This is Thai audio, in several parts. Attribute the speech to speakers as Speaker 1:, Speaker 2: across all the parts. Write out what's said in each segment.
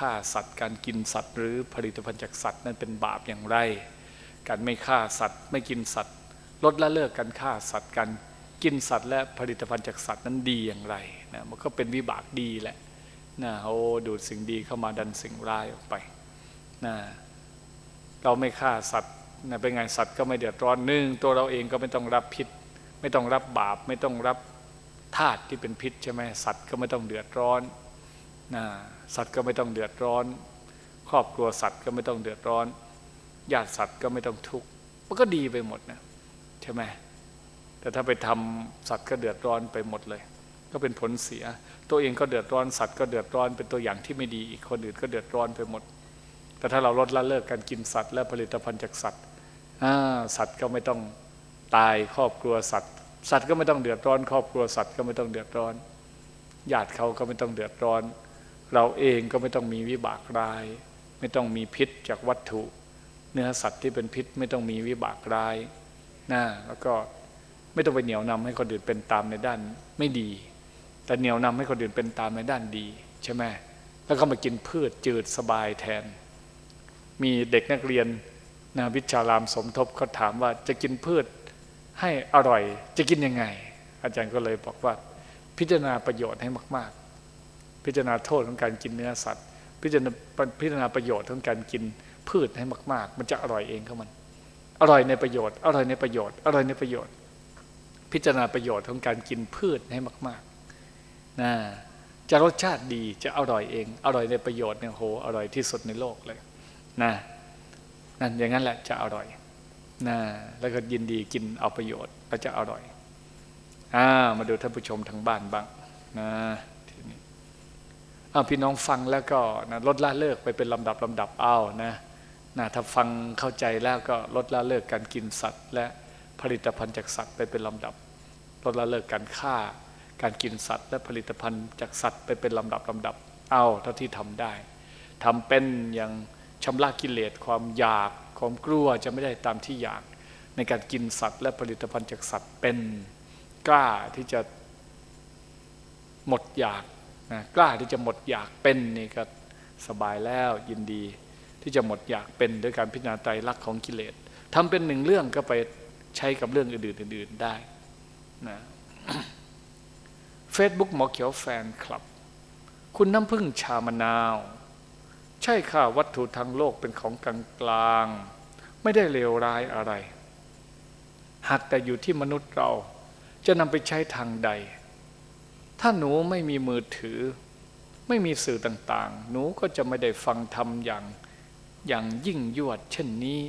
Speaker 1: ฆ่าสัตว์ การกินสัตว์ หรือผลิตภัณฑ์จากสัตว์นั้นเป็นบาปอย่างไร การไม่ฆ่าสัตว์ ไม่กินสัตว์ ลดละเลิกการฆ่าสัตว์การกินสัตว์ และผลิตภัณฑ์จากสัตว์นั้นดีอย่างไรนะมันก็เป็นวิบากดีแหละนะโอ้ดูดสิ่งดีเข้ามาดันสิ่งร้ายออกไปนะเราไม่ฆ่าสัตว์นะเป็นไงสัตว์ก็ไม่เดือดร้อนหนึ่งตัวเราเองก็ไม่ต้องรับพิษ ไม่ต้องรับบาป ไม่ต้องรับธาตุที่เป็นพิษใช่ไหมสัตว์ก็ไม่ต้องเดือดร้อน นะสัตว์ก็ไม่ต้องเดือดร้อน ครอบครัวสัตว์ก็ไม่ต้องเดือดร้อนญาติสัตว์ก็ไม่ต้องทุกข์มันก็ดีไปหมดนะใช่ไหมแต่ถ้าไปทำสัตว์ก็เดือดร้อนไปหมดเลย ก็เป็นผลเสีย ตัวเองก็เดือดร้อนสัตว์ก็เดือดร้อนเป็นตัวอย่างที่ไม่ดีอีกคนอื่นก็เดือดร้อนไปหมด แต่ถ้าเราลดละเลิกการกินสัตว์และผลิตภัณฑ์จากสัตว์สัตว์ก็ไม่ต้องตายครอบครัวสัตว์ สัตว์ก็ไม่ต้องเดือดร้อน ครอบครัวสัตว์ก็ไม่ต้องเดือดร้อนญาติเขาก็ไม่ต้องเดือดร้อน เราเองก็ไม่ต้องมีวิบากร้าย ไม่ต้องมีพิษจากวัตถุ เนื้อสัตว์ที่เป็นพิษไม่ต้องมีวิบากร้ายนะแล้วก็ไม่ต้องไปเหนี่ยวนำให้คนอื่นเป็นตามในด้านไม่ดี แต่เหนี่ยวนำให้คนอื่นเป็นตามในด้านดีใช่ไหมแล้วก็มากินพืชจืดสบายแทน มีเด็กนักเรียนนาวิชารามสมทบเขาถามว่าจะกินพืชให้อร่อยจะกินยังไง อาจารย์ก็เลยบอกว่าพิจารณาประโยชน์ให้มาก ๆ พิจารณาโทษของการกินเนื้อสัตว์ พิจารณาพิจารณาประโยชน์ของการกินพืชให้มาก ๆ มันจะอร่อยเองเขามัน อร่อยในประโยชน์ อร่อยในประโยชน์ อร่อยในประโยชน์ พิจารณาประโยชน์ของการกินพืชให้มากๆนะจะรสชาติดีจะอร่อยเอง อร่อยในประโยชน์เนี่ยโหอร่อยที่สุดในโลกเลยนะนั่นอย่างนั้นแหละจะอร่อยนะแล้วก็ยินดีกินเอาประโยชน์แล้วจะอร่อยอ่ามาดูท่านผู้ชมทางบ้านบ้างนะ พี่น้องฟังแล้วก็นะลดละเลิกไปเป็นลำดับลำดับเอานะนะถ้าฟังเข้าใจแล้วก็ลดละเลิกการกินสัตว์ และผลิตภัณฑ์จากสัตว์ไปเป็นลำดับ ลดละเลิกการฆ่า การกินสัตว์ และผลิตภัณฑ์จากสัตว์ไปเป็นลำดับลำดับเอาเท่าที่ทำได้ทำเป็นอย่างชำระกิเลสความอยากความกลัวจะไม่ได้ตามที่อยาก ในการกินสัตว์ และผลิตภัณฑ์จากสัตว์เป็นกล้าที่จะหมดอยาก นะกล้าที่จะหมดอยากเป็นนี่ก็สบายแล้วยินดี ที่จะหมดอยากเป็นด้วยการพิจารณาไตรลักษณ์ของกิเลสทำเป็นหนึ่งเรื่องก็ไปใช้กับเรื่องอื่นๆได้นะเฟซบุ๊กหมอเขียวแฟนคลับ คุณน้ำพึ่งชามะนาว ใช่ค่ะวัตถุทางโลกเป็นของกลางกลางไม่ได้เลวร้ายอะไร หากแต่อยู่ที่มนุษย์เราจะนำไปใช้ทางใด ถ้าหนูไม่มีมือถือ ไม่มีสื่อต่างๆ หนูก็จะไม่ได้ฟังธรรมอย่างอย่างยิ่งยวดเช่นนี้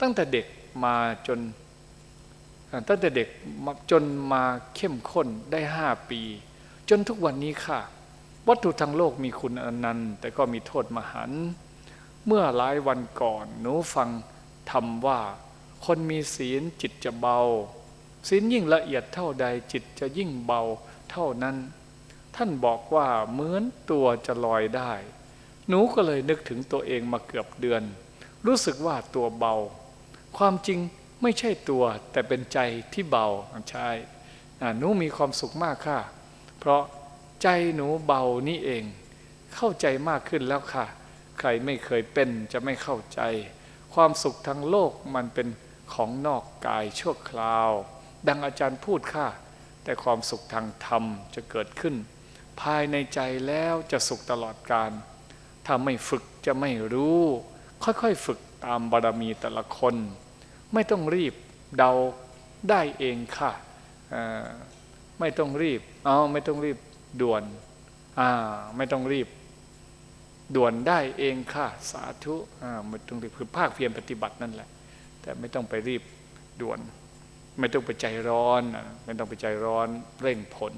Speaker 1: ตั้งแต่เด็กมาจนตั้งแต่เด็กจนมาเข้มข้นได้ห้าปี จนทุกวันนี้ค่ะ วัตถุทางโลกมีคุณอนันต์ แต่ก็มีโทษมหันเมื่อหลายวันก่อนหนูฟังทำว่า คนมีศีลจิตจะเบา ศีลยิ่งละเอียดเท่าใดจิตจะยิ่งเบา เท่านั้น ท่านบอกว่าเหมือนตัวจะลอยได้ หนูก็เลยนึกถึงตัวเองมาเกือบเดือน รู้สึกว่าตัวเบา ความจริงไม่ใช่ตัวแต่เป็นใจที่เบาใช่หนูมีความสุขมากค่ะ เพราะใจหนูเบานี่เอง เข้าใจมากขึ้นแล้วค่ะ ใครไม่เคยเป็นจะไม่เข้าใจ ความสุขทางโลกมันเป็นของนอกกายชั่วคราว ดังอาจารย์พูดค่ะ แต่ความสุขทางธรรมจะเกิดขึ้น ภายในใจแล้วจะสุขตลอดการ ถ้าไม่ฝึกจะไม่รู้ ค่อยๆฝึกตามบารมีแต่ละคน ไม่ต้องรีบเดาได้เองค่ะ ไม่ต้องรีบ เอาไม่ต้องรีบด่วนอ่าไม่ต้องรีบ ด่วนได้เองค่ะ สาธุอ่าไม่ต้องรีบคือภาคเพียรปฏิบัตินั่นแหละ แต่ไม่ต้องไปรีบด่วน ไม่ต้องไปใจร้อน ไม่ต้องไปใจร้อนเร่งผล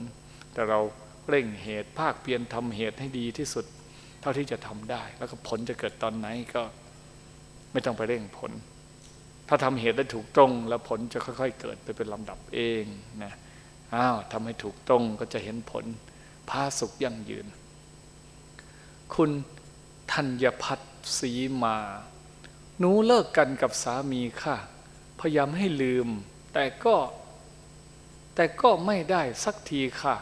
Speaker 1: แต่เราเร่งเหตุภาคเพียรทำเหตุให้ดีที่สุด เท่าที่จะทำได้ แล้วก็ผลจะเกิดตอนไหนก็ไม่ต้องไปเร่งผล ถ้าทำเหตุได้ถูกตรง แล้วผลจะค่อย ๆ เกิดไปเป็นลำดับเองนะอ้าวทำให้ถูกตรงก็จะเห็นผลพาสุขยั่งยืน คุณธัญพัฒน์สีมา หนูเลิกกันกับสามีค่ะ พยายามให้ลืม แต่ก็แต่ก็ไม่ได้สักทีค่ะ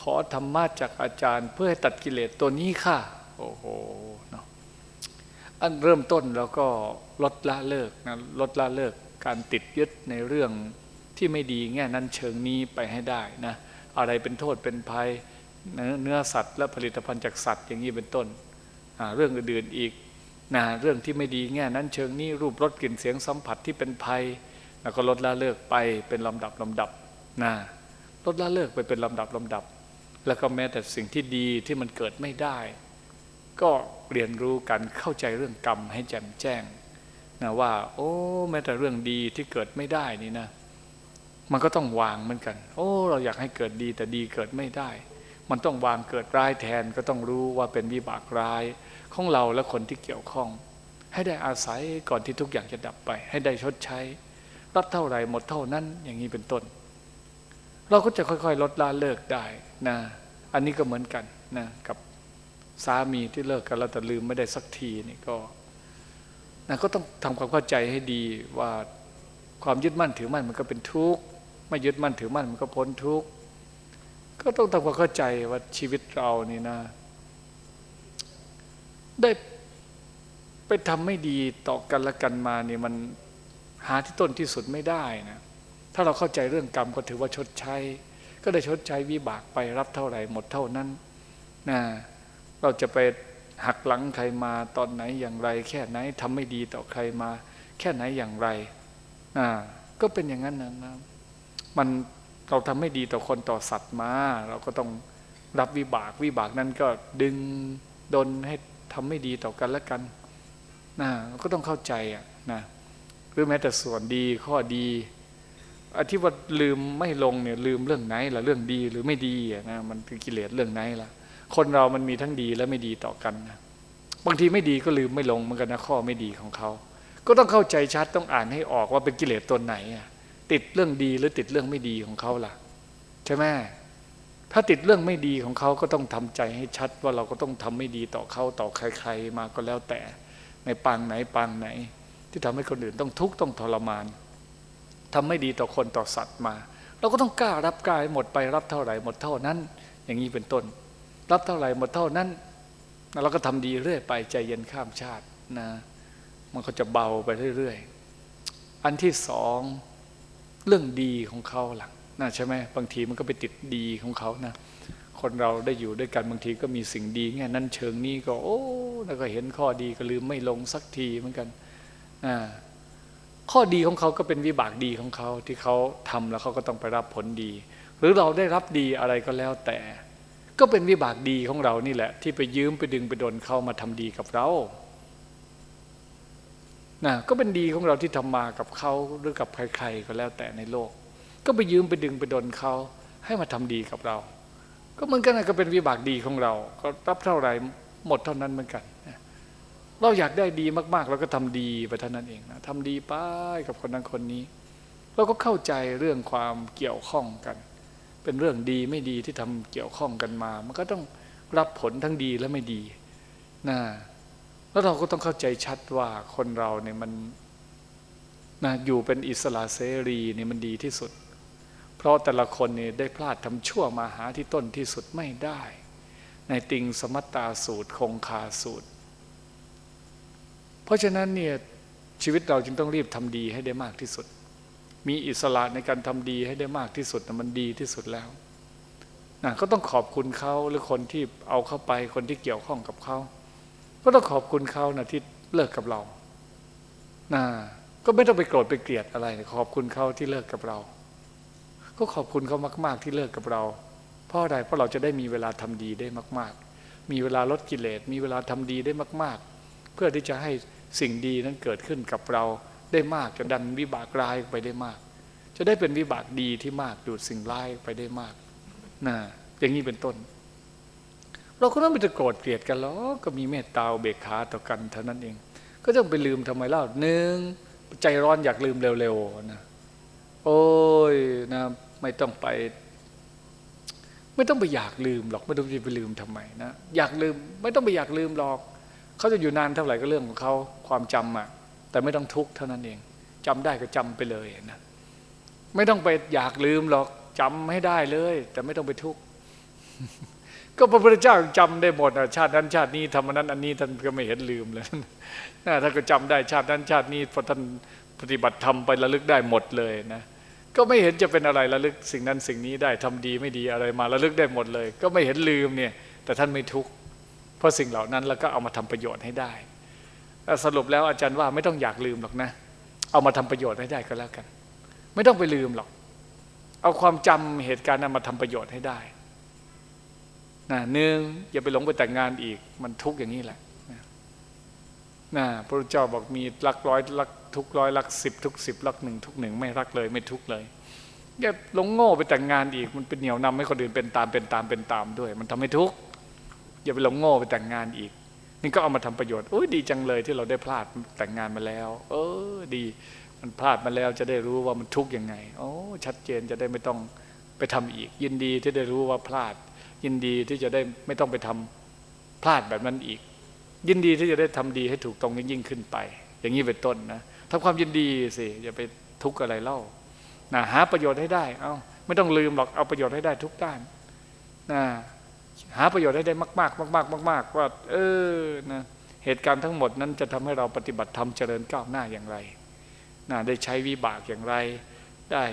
Speaker 1: ขอธรรมะจากอาจารย์ เพื่อให้ตัดกิเลสตัวนี้ค่ะ โอ้โหเนาะอันเริ่มต้นแล้วก็ลดละเลิกนะลดละเลิกการติดยึดในเรื่องที่ไม่ดีแง่นั้นเชิงนี้ไปให้ได้นะอะไรเป็นโทษเป็นภัยเนื้อเนื้อสัตว์และผลิตภัณฑ์จากสัตว์อย่างนี้เป็นต้นอ่าเรื่องอื่นๆอีกนะเรื่องที่ไม่ดีแง่นั้นเชิงนี้รูปรสกลิ่นเสียงสัมผัสที่เป็นภัย แล้วก็ลดละเลิกไปเป็นลำดับลำดับนะลดละเลิกไปเป็นลำดับลำดับ แล้วก็แม้แต่สิ่งที่ดีที่มันเกิดไม่ได้ ก็เรียนรู้กันเข้าใจเรื่องกรรมให้แจ่มแจ้งนะว่า โอ้แม้แต่เรื่องดีที่เกิดไม่ได้นี่นะ มันก็ต้องวางเหมือนกัน โอ้ เราอยากให้เกิดดีแต่ดีเกิดไม่ได้ มันต้องวางเกิดร้ายแทนก็ต้องรู้ว่าเป็นวิบากร้ายของเราและคนที่เกี่ยวข้อง ให้ได้อาศัยก่อนที่ทุกอย่างจะดับไป ให้ได้ชดใช้ รับเท่าไหร่หมดเท่านั้นอย่างนี้เป็นต้น เราก็จะค่อยๆ ลดละเลิกได้นะอันนี้ก็เหมือนกันนะกับสามีที่เลิกกันแล้วแต่ลืมไม่ได้สักทีนี่ก็นะก็ต้องทำความเข้าใจให้ดีว่าความยึดมั่นถือมั่นมันก็เป็นทุกข์ไม่ยึดมั่นถือมั่นมันก็พ้นทุกข์ก็ต้องทำความเข้าใจว่าชีวิตเรานี่นะ ได้ไปทำไม่ดีต่อกันและกันมาเนี่ยมัน หาที่ต้นที่สุดไม่ได้นะถ้าเราเข้าใจเรื่องกรรมก็ถือว่าชดใช้ ก็ได้ชดใช้วิบากไปรับเท่าไหร่หมดเท่านั้นนะเราจะไปหักหลังใครมาตอนไหนอย่างไร แค่ไหนทำไม่ดีต่อใครมา แค่ไหนอย่างไรอ่าก็เป็นอย่างนั้นนะนะมันเราทำไม่ดีต่อคนต่อสัตว์มา เราก็ต้องรับวิบากวิบากนั้นก็ดึงดนให้ทำไม่ดีต่อกันและกันนะก็ต้องเข้าใจอะนะ รือแม้แต่ส่วนดีข้อดีอที่ว่าลืมไม่ลงเนี่ยลืมเรื่องไหนล่ะเรื่องดีหรือไม่ดีนะมันคือกิเลสเรื่องไหนล่ะ คนเรามันมีทั้งดีและไม่ดีต่อกันนะบางทีไม่ดีก็ลืมไม่ลงเหมือนกันนะข้อไม่ดีของเขา ก็ต้องเข้าใจชัดต้องอ่านให้ออกว่าเป็นกิเลสตัวไหนอะติดเรื่องดีหรือติดเรื่องไม่ดีของเขาล่ะ ใช่ไหมถ้าติดเรื่องไม่ดีของเขาก็ต้องทำใจให้ชัดว่าเราก็ต้องทำไม่ดีต่อเขาต่อใคร ๆ มาก็แล้วแต่ในปางไหนปางไหน ที่ทำให้คนอื่นต้องทุกข์ต้องทรมานทำไม่ดีต่อคนต่อสัตว์มา เราก็ต้องกล้ารับกายหมดไปรับเท่าไหร่หมดเท่านั้น อย่างนี้เป็นต้น รับเท่าไหร่หมดเท่านั้นเราก็ทำดีเรื่อยไปใจเย็นข้ามชาตินะ มันก็จะเบาไปเรื่อยๆ อันที่สองเรื่องดีของเขาหลังนะใช่ไหมบางทีมันก็ไปติดดีของเขานะคนเราได้อยู่ด้วยกันบางทีก็มีสิ่งดีไงนั้นเชิงนี้ก็ โอ้แล้วก็เห็นข้อดีก็ลืมไม่ลงสักทีเหมือนกัน ข้อดีของเขาก็เป็นวิบากดีของเขาที่เขาทำแล้วเขาก็ต้องไปรับผลดี หรือเราได้รับดีอะไรก็แล้วแต่ ก็เป็นวิบากดีของเรานี่แหละ ที่ไปยืมไปดึงไปดนเขามาทำดีกับเรานะก็เป็นดีของเราที่ทำมากับเขาหรือกับใครๆก็แล้วแต่ในโลก ก็ไปยืมไปดึงไปดนเขาให้มาทำดีกับเรา ก็เหมือนกันก็เป็นวิบากดีของเรา ก็รับเท่าไหร่หมดเท่านั้นเหมือนกัน เราอยากได้ดีมาก ๆ เราก็ทำดีไปเท่านั้นเองนะทำดีไปกับคนนั้นคนนี้ เราก็เข้าใจเรื่องความเกี่ยวข้องกัน เป็นเรื่องดีไม่ดีที่ทำเกี่ยวข้องกันมา มันก็ต้องรับผลทั้งดีและไม่ดีนะแล้วเราก็ต้องเข้าใจชัดว่าคนเราเนี่ยมันนะอยู่เป็นอิสระเสรีเนี่ยมันดีที่สุด เพราะแต่ละคนเนี่ยได้พลาดทำชั่วมาหาที่ต้นที่สุดไม่ได้ ในติงสมัตตาสูตรคงคาสูตร เพราะฉะนั้นเนี่ยชีวิตเราจึงต้องรีบทำดีให้ได้มากที่สุด มีอิสระในการทำดีให้ได้มากที่สุดนะมันดีที่สุดแล้วนะก็ต้องขอบคุณเขาหรือคนที่เอาเข้าไปคนที่เกี่ยวข้องกับเขา ก็ต้องขอบคุณเขานะที่เลิกกับเรานะก็ไม่ต้องไปโกรธไปเกลียดอะไรขอบคุณเขาที่เลิกกับเรา ก็ขอบคุณเขามาก ๆ ที่เลิกกับเรา เพราะอะไรเพราะเราจะได้มีเวลาทำดีได้มาก ๆ มีเวลาลดกิเลสมีเวลาทำดีได้มาก ๆ เพื่อที่จะให้ สิ่งดีนั้นเกิดขึ้นกับเราได้มากจะดันวิบากร้ายไปได้มาก จะได้เป็นวิบากดีที่มากดูดสิ่งร้ายไปได้มากนะอย่างนี้เป็นต้น เราก็ต้องไม่จะโกรธเกลียดกันหรอกก็มีเมตตาเบกขาต่อกันเท่านั้นเอง ก็ต้องไปลืมทำไมเล่าหนึ่งใจร้อนอยากลืมเร็วๆนะโอ้ยนะไม่ต้องไป ไม่ต้องไปอยากลืมหรอกไม่ต้องไปลืมทำไมนะอยากลืม ไม่ต้องไปอยากลืมหรอก เขาจะอยู่นานเท่าไหร่ก็เรื่องของเขาความจำอะ แต่ไม่ต้องทุกข์เท่านั้นเองจำได้ก็จำไปเลยนะไม่ต้องไปอยากลืมหรอกจำให้ได้เลย แต่ไม่ต้องไปทุกข์ก็พระพุทธเจ้าจำได้หมดชาตินั้นชาตินี้ทำนั้นอันนี้ท่านก็ไม่เห็นลืมเลยนะท่านก็จำได้ชาตินั้นชาตินี้พอท่านปฏิบัติธรรมไประลึกได้หมดเลยนะก็ไม่เห็นจะเป็นอะไรระลึกสิ่งนั้นสิ่งนี้ได้ทำดีไม่ดีอะไรมาระลึกได้หมดเลย ก็ไม่เห็นลืมเนี่ย แต่ท่านไม่ทุกข์ เพราะสิ่งเหล่านั้นแล้วก็เอามาทำประโยชน์ให้ได้สรุปแล้วอาจารย์ว่าไม่ต้องอยากลืมหรอกนะ เอามาทำประโยชน์ให้ได้ก็แล้วกัน ไม่ต้องไปลืมหรอก เอาความจำเหตุการณ์นั้นมาทำประโยชน์ให้ได้นะหนึ่งอย่าไปหลงไปแต่งงานอีก มันทุกข์อย่างนี้แหละนะพระเจ้าบอกมีรักร้อยรักทุกร้อยรักสิบทุกสิบรักหนึ่งทุกหนึ่งไม่รักเลยไม่ทุกเลยอย่าหลงโง่ไปแต่งงานอีก มันเป็นเหนี่ยวนำให้คนอื่นเป็นตามเป็นตามเป็นตามด้วย มันทำให้ทุกข์ อย่าไปหลงโง่ไปแต่งงานอีก นี่ก็เอามาทำประโยชน์โอ้ยดีจังเลยที่เราได้พลาดแต่งงานมาแล้ว เออดีมันพลาดมาแล้วจะได้รู้ว่ามันทุกข์ยังไง โอ้ชัดเจนจะได้ไม่ต้องไปทำอีก ยินดีที่ได้รู้ว่าพลาด ยินดีที่จะได้ไม่ต้องไปทำพลาดแบบนั้นอีก ยินดีที่จะได้ทำดีให้ถูกตรงยิ่งขึ้นไป อย่างนี้เป็นต้นนะทำความยินดีสิอย่าไปทุกข์อะไรเล่านะหาประโยชน์ให้ได้ เอาไม่ต้องลืมหรอกเอาประโยชน์ให้ได้ทุกด้านนะ หาประโยชน์ให้ได้มาก ๆ มาก ๆ มาก ๆ ว่า เออนะเหตุการณ์ทั้งหมดนั้นจะทำให้เราปฏิบัติธรรมเจริญก้าวหน้าอย่างไรนะได้ใช้วิบากอย่างไร ได้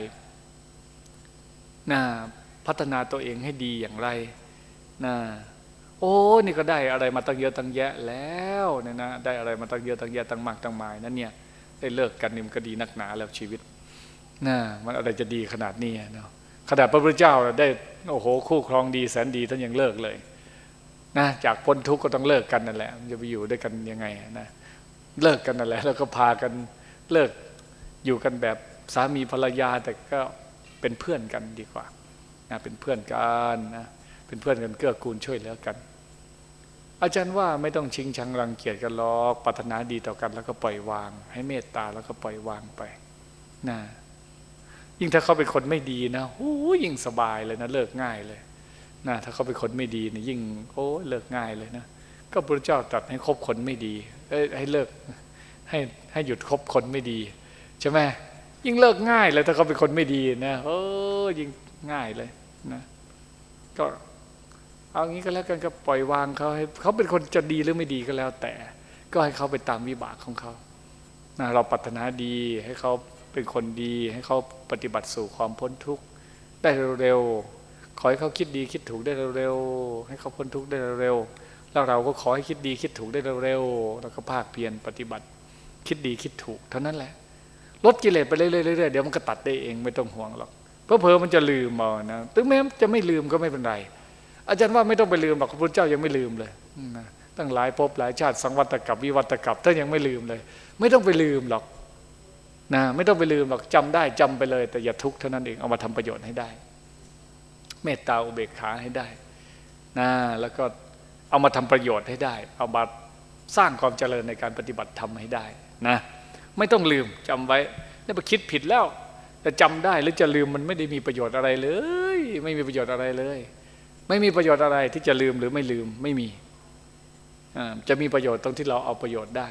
Speaker 1: นะพัฒนาตัวเองให้ดีอย่างไรนะโอ้นี่ก็ได้อะไรมาตั้งเยอะตั้งแยะแล้วเนี่ยนะได้อะไรมาตั้งเยอะตั้งแยะตั้งมากตั้งมายนั่นเนี่ยได้เลิกกันนี่มันก็ดีนักหนาแล้วชีวิตนะมันอะไรจะดีขนาดนี้เนาะขนาดพระพุทธเจ้าได้ โอ้โห คู่ครองดีแสนดีท่านยังเลิกเลยนะจากพ้นทุกข์ก็ต้องเลิกกันนั่นแหละจะไปอยู่ด้วยกันยังไงนะเลิกกันนั่นแหละ แล้วก็พากันเลิกอยู่กันแบบสามีภรรยาแต่ก็เป็นเพื่อนกันดีกว่านะเป็นเพื่อนกันนะเป็นเพื่อนกันเกื้อกูลช่วยเหลือกัน อาจารย์ว่าไม่ต้องชิงชังรังเกียจกันหรอกปรารถนาดีต่อกัน แล้วก็ปล่อยวาง ให้เมตตาแล้วก็ปล่อยวางไปนะ ยิ่งถ้าเขาเป็นคนไม่ดีนะโอ้ยิ่งสบายเลยนะเลิกง่ายเลยนะถ้าเขาเป็นคนไม่ดีนี่ยิ่งโอ้เลิกง่ายเลยนะก็พระเจ้าตรัสให้คบคนไม่ดีเอ้ให้เลิกให้ให้หยุดคบคนไม่ดีใช่ไหมยิ่งเลิกง่ายเลยถ้าเขาเป็นคนไม่ดีนะโอ้ยิ่งง่ายเลยนะก็เอางี้ก็แล้วกันก็ปล่อยวางเขาให้เขาเป็นคนจะดีหรือไม่ดีก็แล้วแต่ ก็ให้เขาไปตามวิบากของเขานะเราปรารถนาดีให้เขา เป็นคนดี ให้เขาปฏิบัติสู่ความพ้นทุกข์ได้เร็วๆขอให้เขาคิดดีคิดถูกได้เร็วๆให้เขาพ้นทุกข์ได้เร็วๆแล้วเราก็ขอให้คิดดีคิดถูกได้เร็วๆแล้วก็ภาคเพียรปฏิบัติ คิดดีคิดถูกเท่านั้นแหละลดกิเลสไปเรื่อยๆเดี๋ยวมันก็ตัดได้เองไม่ต้องห่วงหรอกเพราะเพอมันจะลืมเอานะถึงแม้จะไม่ลืมก็ไม่เป็นไร อาจารย์ว่าไม่ต้องไปลืมหรอกพระพุทธเจ้ายังไม่ลืมเลยนะตั้งหลายภพหลายชาติสังวัตกับวิวัตกับท่านยังไม่ลืมเลย ไม่ต้องไปลืมหรอก นะไม่ต้องไปลืมหรอกจำได้จำไปเลย แต่อย่าทุกข์เท่านั้นเองเอามาทำประโยชน์ให้ได้ เมตตาอุเบกขาให้ได้นะแล้วก็เอามาทำประโยชน์ให้ได้ เอามาสร้างความเจริญในการปฏิบัติธรรมให้ได้นะไม่ต้องลืมจำไว้นี่ไปคิดผิดแล้วแต่จำได้หรือจะลืมมันไม่ได้มีประโยชน์อะไรเลย ไม่มีประโยชน์อะไรเลย ไม่มีประโยชน์อะไรที่จะลืมหรือไม่ลืมไม่มีจะมีประโยชน์ตรงที่เราเอาประโยชน์ได้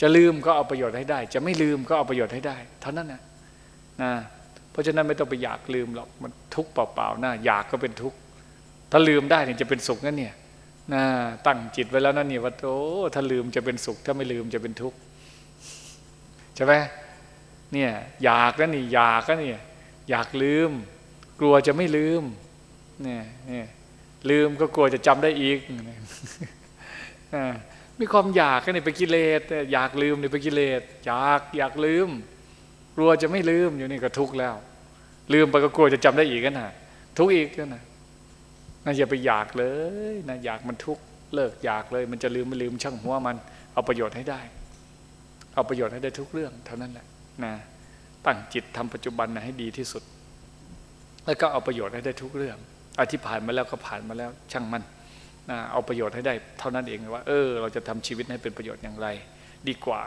Speaker 1: จะลืมก็เอาประโยชน์ให้ได้ จะไม่ลืมก็เอาประโยชน์ให้ได้ เท่านั้นนะนะเพราะฉะนั้นไม่ต้องไปอยากลืมหรอกมันทุกข์เปล่าๆนะอยากก็เป็นทุกข์ถ้าลืมได้เนี่ยจะเป็นสุขนั่นเนี่ยนะตั้งจิตไว้แล้วนั่นนี่ว่าโอ้ถ้าลืมจะเป็นสุข ถ้าไม่ลืมจะเป็นทุกข์ใช่ไหมเนี่ยอยากนะนี่อยากนะนี่อยากลืม กลัวจะไม่ลืมเนี่ยเนี่ยลืมก็กลัวจะจำได้อีก มีความอยากนี่เป็นกิเลสอยากลืมนี่เป็นกิเลสอยากอยากลืม กลัวจะไม่ลืมอยู่นี่ก็ทุกข์แล้ว ลืมไปก็กลัวจะจำได้อีกนะทุกข์อีกนะนะอย่าไปอยากเลยนะอยากมันทุกข์เลิกอยากเลย มันจะลืมไม่ลืมช่างหัวมัน เอาประโยชน์ให้ได้ เอาประโยชน์ให้ได้ทุกเรื่อง เท่านั้นแหละนะตั้งจิตทำปัจจุบันนะให้ดีที่สุด แล้วก็เอาประโยชน์ให้ได้ทุกเรื่องอธิผ่านมาแล้วก็ผ่านมาแล้วช่างมัน เอาประโยชน์ให้ได้ เท่านั้นเองว่า เออ เราจะทำชีวิตให้เป็นประโยชน์อย่างไร ดีกว่า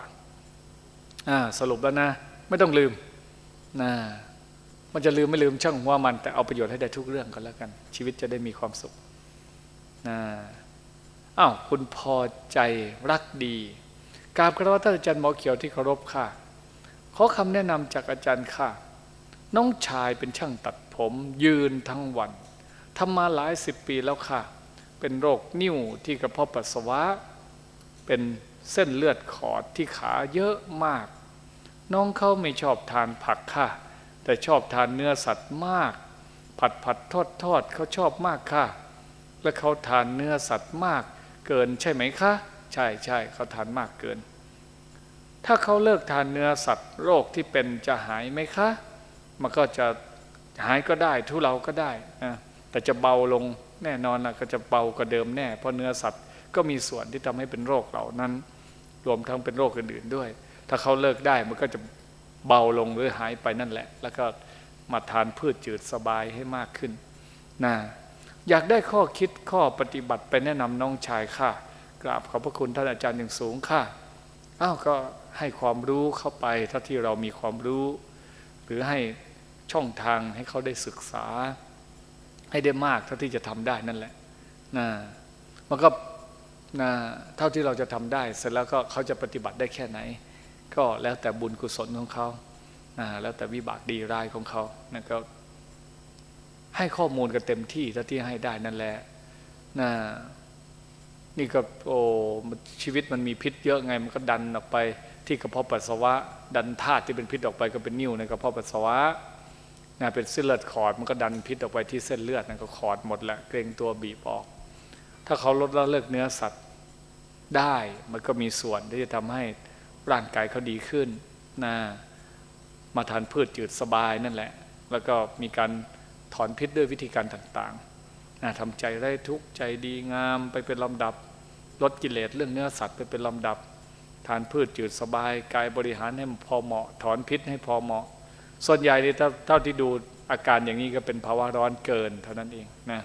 Speaker 1: สรุปแล้วนะ ไม่ต้องลืมนะมันจะลืมไม่ลืมช่างหัวมัน แต่เอาประโยชน์ให้ได้ทุกเรื่องก็แล้วกัน ชีวิตจะได้มีความสุขนะอ้าวคุณพอใจรักดีกราบคารวะท่านอาจารย์หมอเขียวที่เคารพค่ะ ขอคำแนะนำจากอาจารย์ค่ะ น้องชายเป็นช่างตัดผม ยืนทั้งวันทำมาหลายสิบปีแล้วค่ะ เป็นโรคนิ่วที่กระเพาะปัสสาวะ เป็นเส้นเลือดขอดที่ขาเยอะมาก น้องเขาไม่ชอบทานผักค่ะ แต่ชอบทานเนื้อสัตว์มาก ผัดผัดทอดทอดเขาชอบมากค่ะ และเขาทานเนื้อสัตว์มาก เกินใช่ไหมคะ ใช่ใช่เขาทานมากเกิน ถ้าเขาเลิกทานเนื้อสัตว์โรคที่เป็นจะหายไหมคะ มันก็จะหายก็ได้ทุเลาก็ได้นะแต่จะเบาลง แน่นอนนะก็จะเบากว่าเดิมแน่ เพราะเนื้อสัตว์ก็มีส่วนที่ทำให้เป็นโรคเหล่านั้น รวมทั้งเป็นโรคอื่นๆด้วย ถ้าเขาเลิกได้มันก็จะเบาลงหรือหายไปนั่นแหละ แล้วก็มาทานพืชจืดสบายให้มากขึ้นนะอยากได้ข้อคิดข้อปฏิบัติไปแนะนำน้องชายค่ะ กราบขอบพระคุณท่านอาจารย์อย่างสูงค่ะอ้าวก็ให้ความรู้เข้าไปถ้าที่เรามีความรู้ หรือให้ช่องทางให้เขาได้ศึกษา ให้ได้มากเท่าที่จะทำได้นั่นแหละนะมันก็นะเท่าที่เราจะทำได้ เสร็จแล้วก็เขาจะปฏิบัติได้แค่ไหน ก็แล้วแต่บุญกุศลของเขานะแล้วแต่วิบากดีร้ายของเขานะก็ให้ข้อมูลกันเต็มที่เท่าที่ให้ได้นั่นแหละนะนี่ก็โอ้ชีวิตมันมีพิษเยอะไงมันก็ดันออกไปที่กระเพาะปัสสาวะ ดันธาตุที่เป็นพิษออกไปก็เป็นนิ่วในกระเพาะปัสสาวะ นะเป็นเส้นเลือดขอดมันก็ดันพิษออกไปที่เส้นเลือดนั่นก็ขอดหมดแหละเกรงตัวบีบออก ถ้าเขาลดละเลิกเนื้อสัตว์ได้มันก็มีส่วนที่จะทำให้ร่างกายเขาดีขึ้นนะมาทานพืชจืดสบายนั่นแหละ แล้วก็มีการถอนพิษด้วยวิธีการต่างๆนะทำใจได้ทุกข์ใจดีงามไปเป็นลำดับลดกิเลสเรื่องเนื้อสัตว์ไปเป็นลำดับ ทานพืชจืดสบาย กายบริหารให้พอเหมาะ ถอนพิษให้พอเหมาะ ส่วนใหญ่นี่เท่าที่ดูอาการอย่างนี้ก็เป็นภาวะร้อนเกินเท่านั้นเองนะ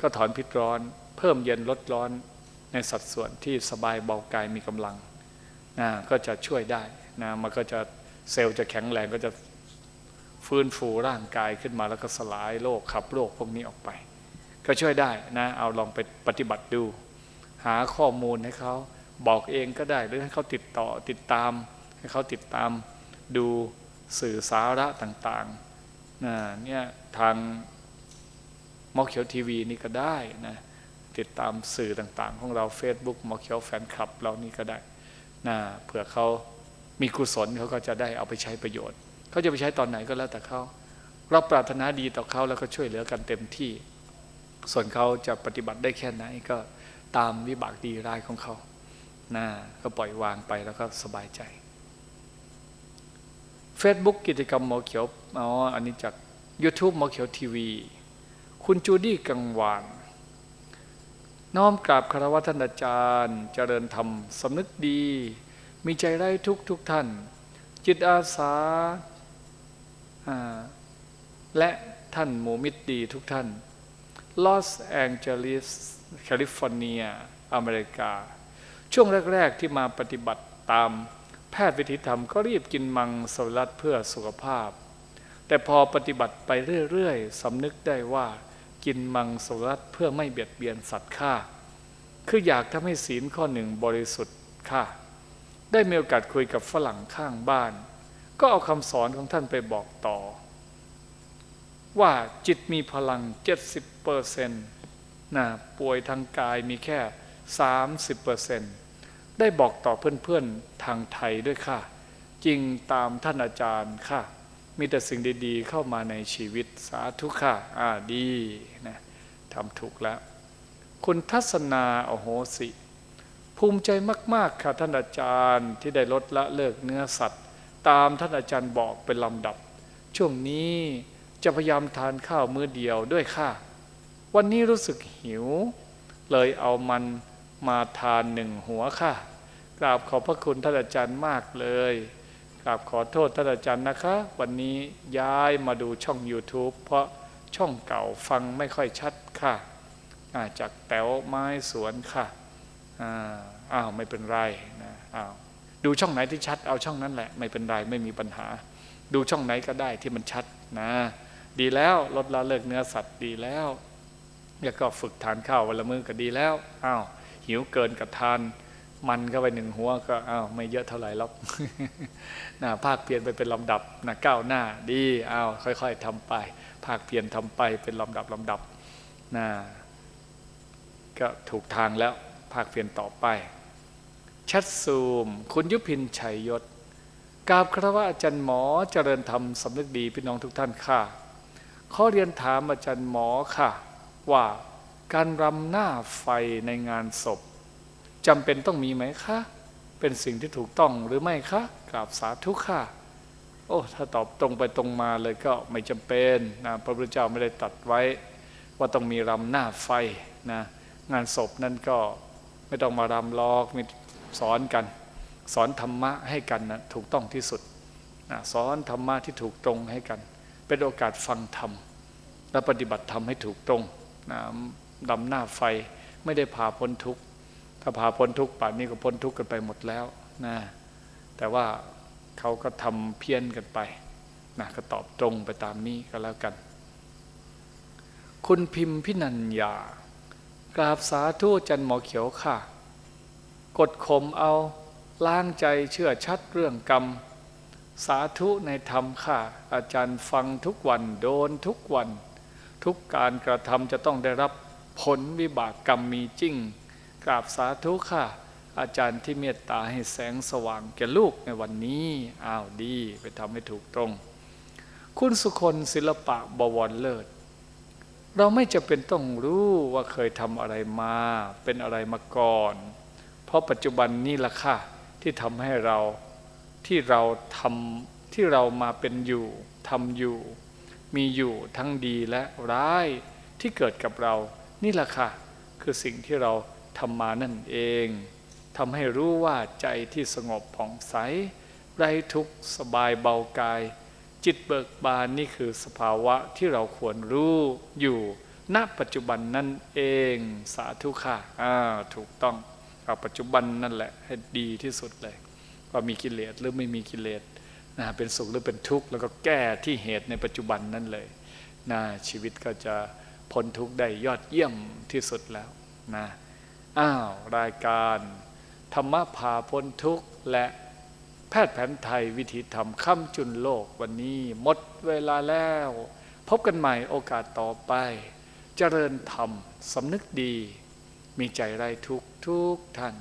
Speaker 1: ก็ถอนพิษร้อน เพิ่มเย็นลดร้อนในสัดส่วนที่สบายเบากายมีกำลังนะก็จะช่วยได้นะมันก็จะเซลล์จะแข็งแรงก็จะฟื้นฟูร่างกายขึ้นมาแล้วก็สลายโรคขับโรคพวกนี้ออกไป ก็ช่วยได้นะเอาลองไปปฏิบัติดู หาข้อมูลให้เขาบอกเองก็ได้หรือให้เขาติดต่อติดตาม ให้เขาติดตามดู สื่อสาระต่างๆนะเนี่ยทางมอเขียวทีวีนี่ก็ได้นะติดตามสื่อต่างๆ ของเรา Facebook มอเขียวแฟนคลับเรานี่ก็ได้นะเผื่อเขามีกุศลเขาก็จะได้เอาไปใช้ประโยชน์ เขาจะไปใช้ตอนไหนก็แล้วแต่เขาเราปรารถนาดีต่อเขาแล้วก็ช่วยเหลือกันเต็มที่ ส่วนเขาจะปฏิบัติได้แค่ไหนก็ตามวิบากดีร้ายของเขานะก็ปล่อยวางไปแล้วก็สบายใจ Facebook กิจกรรมหมอเขียวอ๋ออันนี้จาก YouTube หมอเขียวทีวี คุณจูดี้กังวานน้อมกราบคารวะท่านอาจารย์ เจริญธรรมสำนึกดี มีใจไร้ทุกทุกท่าน จิตอาสาและท่านหมูมิตรดีทุกท่านลอสแองเจลิสแคลิฟอร์เนีย อเมริกา ช่วงแรก ๆ ที่มาปฏิบัติตาม แพทย์วิถีธรรมก็รีบกินมังสวิรัตเพื่อสุขภาพ แต่พอปฏิบัติไปเรื่อยๆสำนึกได้ว่า กินมังสวิรัตเพื่อไม่เบียดเบียนสัตว์ค่า คืออยากทำให้ศีลข้อหนึ่งบริสุทธิ์ค่ะ ได้มีโอกาสคุยกับฝรั่งข้างบ้าน ก็เอาคำสอนของท่านไปบอกต่อ ว่าจิตมีพลัง 70%เปอร์เซ็นต์นะป่วยทางกายมีแค่ 30%เปอร์เซ็นต์ ได้บอกต่อเพื่อนๆทางไทยด้วยค่ะ จริงตามท่านอาจารย์ค่ะ มีแต่สิ่งดีๆเข้ามาในชีวิตสาธุค่ะ อ่าดีนะทำถูกแล้ว คุณทัศนาโอโหสิ ภูมิใจมากๆค่ะท่านอาจารย์ที่ได้ลดละเลิกเนื้อสัตว์ ตามท่านอาจารย์บอกเป็นลำดับ ช่วงนี้จะพยายามทานข้าวมื้อเดียวด้วยค่ะ วันนี้รู้สึกหิว เลยเอามันมาทานหนึ่งหัวค่ะ กราบขอบพระคุณท่านอาจารย์มากเลยกราบขอโทษท่านอาจารย์นะคะ วันนี้ย้ายมาดูช่อง YouTube เพราะช่องเก่าฟังไม่ค่อยชัดค่ะจากแต๋วไม้สวนค่ะอ้าวไม่เป็นไรนะอ้าวดูช่องไหนที่ชัดเอาช่องนั้นแหละ ไม่เป็นไรไม่มีปัญหา ดูช่องไหนก็ได้ที่มันชัดนะ ดีแล้วลดละเลิกเนื้อสัตว์ดีแล้วแล้วก็ฝึกทานข้าววันละมื้อก็ดีแล้วอ้าวหิวเกินกับทาน มันเข้าไปหนึ่งหัวก็อ้าวไม่เยอะเท่าไหร่หรอกนะภาคเพียนไปเป็นลำดับนะก้าวหน้าดีอ้าวค่อย ๆทำไป ภาคเพียนทำไปเป็นลำดับลำดับนะก็ถูกทางแล้วภาคเพียนต่อไปชัดซูม คุณยุพินชัยยศกราบครวะอาจารย์หมอเจริญธรรมสำนึกดีพี่น้องทุกท่านค่ะข้อเรียนถามอาจารย์หมอค่ะ ว่าการรำหน้าไฟในงานศพ จำเป็นต้องมีไหมคะ เป็นสิ่งที่ถูกต้องหรือไม่คะกราบสาธุค่ะโอ้ถ้าตอบตรงไปตรงมาเลยก็ไม่จำเป็นนะพระพุทธเจ้าไม่ได้ตัดไว้ ว่าต้องมีรำหน้าไฟนะงานศพนั่นก็ไม่ต้องมารำลอกมีสอนกัน สอนธรรมะให้กันนะถูกต้องที่สุดนะสอนธรรมะที่ถูกตรงให้กัน เป็นโอกาสฟังธรรม และปฏิบัติธรรมให้ถูกตรงนะดำหน้าไฟไม่ได้พาพ้นทุกข์ ถ้าพาพ้นทุกข์ป่านนี้ก็พ้นทุกข์กันไปหมดแล้วนะแต่ว่าเขาก็ทำเพี้ยนกันไปนะก็ตอบตรงไปตามนี้ก็แล้วกัน คุณพิมพ์พินัญญากราบสาธุจันหมอเขียวค่ะ กดข่มเอาล้างใจเชื่อชัดเรื่องกรรม สาธุในธรรมค่ะ อาจารย์ฟังทุกวันโดนทุกวัน ทุกการกระทำจะต้องได้รับผลวิบากกรรมมีจริง กราบสาธุค่ะ อาจารย์ที่เมตตาให้แสงสว่างแก่ลูกในวันนี้ อ้าวดีไปทำให้ถูกตรง คุณสุคนศิลปะบวรเลิศ เราไม่จะเป็นต้องรู้ว่าเคยทำอะไรมา เป็นอะไรมาก่อน เพราะปัจจุบันนี้ละค่ะ ที่ทำให้เราที่เราทำที่เรามาเป็นอยู่ทำอยู่ มีอยู่ทั้งดีและร้ายที่เกิดกับเรานี่แหละค่ะ คือสิ่งที่เรา ทำมานั่นเองทำให้รู้ว่าใจที่สงบผ่องใสไร้ทุกข์สบายเบากาย จิตเบิกบานนี่คือสภาวะที่เราควรรู้อยู่ณปัจจุบันนั่นเองสาธุค่ะอ่าถูกต้องเอาปัจจุบันนั่นแหละให้ดีที่สุดเลยว่ามีกิเลสหรือไม่มีกิเลสนะเป็นสุขหรือเป็นทุกข์แล้วก็แก้ที่เหตุในปัจจุบันนั่นเลยนะชีวิตก็จะพ้นทุกข์ได้ยอดเยี่ยมที่สุดแล้วนะ อ้าว รายการธรรมพาพ้นทุกข์และแพทย์แผนไทยวิธีธรรมค่ำจุนโลกวันนี้หมดเวลาแล้ว พบกันใหม่โอกาสต่อไป เจริญธรรมสำนึกดี มีใจไรทุกทุกท่าน